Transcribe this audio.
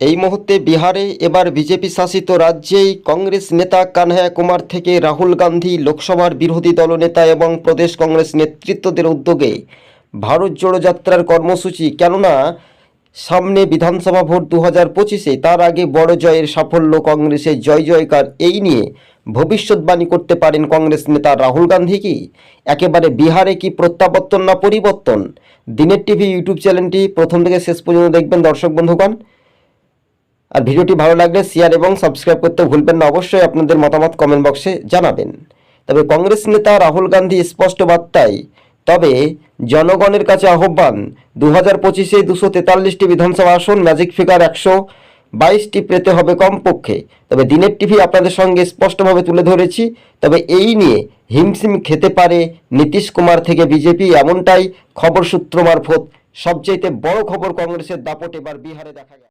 এই মুহূর্তে বিহারে এবার বিজেপি শাসিত রাজ্যেই কংগ্রেস নেতা কানহায়া কুমার থেকে রাহুল গান্ধী লোকসভার বিরোধী দলনেতা এবং প্রদেশ কংগ্রেস নেতৃত্বদের উদ্যোগে ভারত জোড়ো যাত্রার কর্মসূচি। কেননা, সামনে বিধানসভা ভোট দু হাজার পঁচিশে, তার আগে বড় জয়ের সাফল্য কংগ্রেসের জয় জয়কার এই নিয়ে ভবিষ্যৎবাণী করতে পারেন কংগ্রেস নেতা রাহুল গান্ধী কি? একেবারে বিহারে কি প্রত্যাবর্তন না পরিবর্তন? দিনের টিভি ইউটিউব চ্যানেলটি প্রথম থেকে শেষ পর্যন্ত দেখবেন দর্শক বন্ধুগণ। আর ভিডিওটি ভালো লাগলে শেয়ার এবং সাবস্ক্রাইব করতে ভুলবেন না। অবশ্যই আপনাদের মতামত কমেন্ট বক্সে জানাবেন। তবে কংগ্রেস নেতা রাহুল গান্ধী স্পষ্ট বার্তায়, তবে জনগণের কাছে আহ্বান দু হাজার পঁচিশে দুশো তেতাল্লিশটি বিধানসভা আসন ম্যাজিক ফিগার একশো বাইশটি পেতে হবে কমপক্ষে। তবে দিনের টিভি আপনাদের সঙ্গে স্পষ্টভাবে তুলে ধরেছি, তবে এই নিয়ে হিমশিম খেতে পারে নীতিশ কুমার থেকে বিজেপি। এমনটাই খবর সূত্র মারফত। সবচাইতে বড় খবর কংগ্রেসের দাপট এবার বিহারে দেখা গেছে